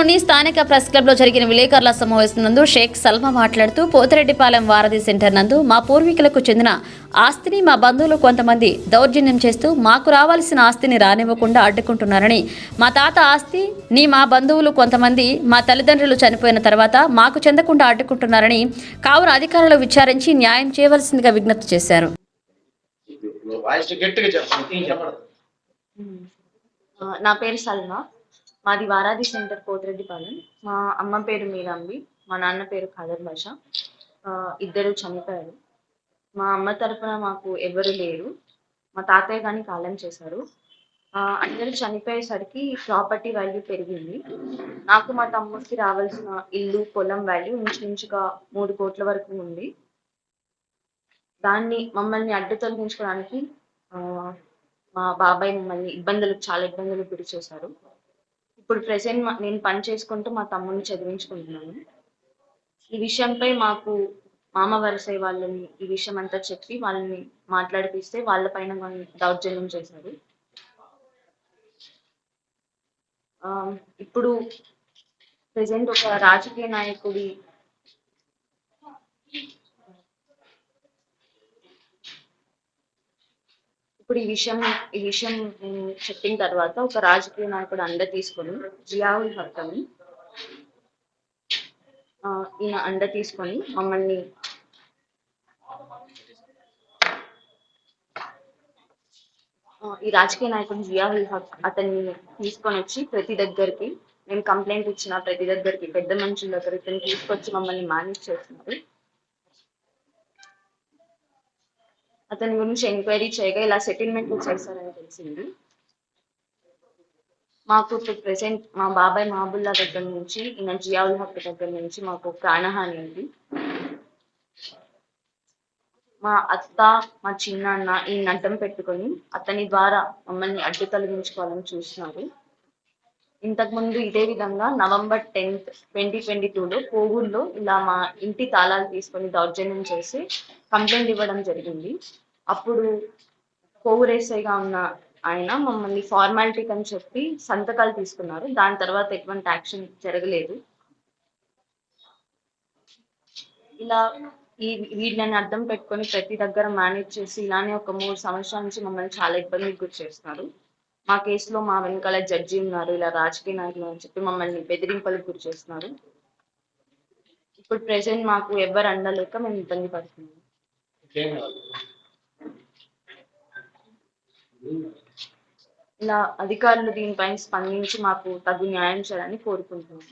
పట్టణంలోని స్థానిక ప్రెస్ క్లబ్లో జరిగిన విలేకరుల సమావేశం నందు షేక్ సల్మా మాట్లాడుతూ పోతిరెడ్డిపాలెం వారధి సెంటర్ నందు మా పూర్వీకులకు చెందిన ఆస్తిని మా బంధువులు కొంతమంది దౌర్జన్యం చేస్తూ మాకు రావాల్సిన ఆస్తిని రానివ్వకుండా అడ్డుకుంటున్నారని మా తాత ఆస్తి నీ మా బంధువులు కొంతమంది మా తల్లిదండ్రులు చనిపోయిన తర్వాత మాకు చెందకుండా అడ్డుకుంటున్నారని కావున అధికారులు విచారించి న్యాయం చేయవలసిందిగా విజ్ఞప్తి చేశారు. నా పేరు సల్మా. మాది వారాది సెంటర్ కోతిరెడ్డిపాలెం మా అమ్మ పేరు మీరాంబి మా నాన్న పేరు ఖాదర్ భాష. ఇద్దరు చనిపోయారు. మా అమ్మ తరఫున మాకు ఎవరు లేరు. మా తాతయ్య కానీ కాలం చేశారు. అందరూ చనిపోయేసరికి ప్రాపర్టీ వాల్యూ పెరిగింది. నాకు మా తమ్ముడికి రావాల్సిన ఇల్లు పొలం వాల్యూ ఇంచుమించుగా మూడు కోట్ల వరకు ఉంది. దాన్ని మమ్మల్ని అడ్డు తొలగించుకోవడానికి మా బాబాయ్ మమ్మల్ని ఇబ్బందులు చాలా ఇబ్బందులు గురి చేశారు. ఇప్పుడు ప్రెసెంట్ నేను పని చేసుకుంటూ మా తమ్ముడిని చదివించుకుంటున్నాను. ఈ విషయంపై మాకు మామ వరసై వాళ్ళని ఈ విషయం అంతా చెప్పి వాళ్ళని మాట్లాడిపిస్తే వాళ్ళపైన పైన దౌర్జన్యం చేశారు. ఇప్పుడు ప్రెసెంట్ ఒక రాజకీయ నాయకుడి ఇప్పుడు ఈ విషయం ఈ విషయం చెప్పిన తర్వాత ఒక రాజకీయ నాయకుడు అండ తీసుకొని జియావుల్ హక్ అని ఈయన అండ తీసుకొని మమ్మల్ని ఈ రాజకీయ నాయకుడు జియావుల్ హక్ అతన్ని తీసుకొని వచ్చి ప్రతి దగ్గరికి మేము కంప్లైంట్ ఇచ్చిన ప్రతి దగ్గరికి పెద్ద మనుషుల దగ్గర ఇతను తీసుకొచ్చి మమ్మల్ని మేనేజ్ చేస్తున్నారు. అతని గురించి ఎంక్వైరీ చేయగా ఇలా సెటిల్మెంట్ చేశారని తెలిసింది. మాకు ఇప్పుడు ప్రెసెంట్ మా బాబాయ్ మహబుల్లా దగ్గర నుంచి ఇంకా జియావుల్ హక్ దగ్గర నుంచి మాకు ప్రాణహాని ఉంది. మా అత్త మా చిన్నాన్న ఈ అడ్డం పెట్టుకొని అతని ద్వారా మమ్మల్ని అడ్డు తొలగించుకోవాలని చూస్తున్నారు. ఇంతకు ముందు ఇదే విధంగా నవంబర్ టెన్త్ ట్వంటీ ట్వంటీ టూలో కోవూరులో ఇలా మా ఇంటి తాళాలు తీసుకొని దౌర్జన్యం చేసి కంప్లైంట్ ఇవ్వడం జరిగింది. అప్పుడు కోవూరు ఎస్ఐగా ఉన్న ఆయన మమ్మల్ని ఫార్మాలిటీ అని చెప్పి సంతకాలు తీసుకున్నారు. దాని తర్వాత ఎటువంటి యాక్షన్ జరగలేదు. ఇలా ఈ వీళ్ళని అర్థం పెట్టుకొని ప్రతి దగ్గర మేనేజ్ చేసి ఇలానే ఒక మూడు సంవత్సరాల నుంచి మమ్మల్ని చాలా ఇబ్బందికి గురి చేస్తున్నారు. మా కేసులో మా వెనకాల జడ్జి ఉన్నారు ఇలా రాజకీయ నాయకులు అని చెప్పి మమ్మల్ని బెదిరింపులకు గురి చేస్తున్నారు. ఇప్పుడు ప్రెసెంట్ మాకు ఎవరు అండలేక మేము ఇబ్బంది పడుతున్నాం. ఇలా అధికారులు దీనిపైన స్పందించి మాకు తగు న్యాయం చేయాలని కోరుకుంటున్నాం.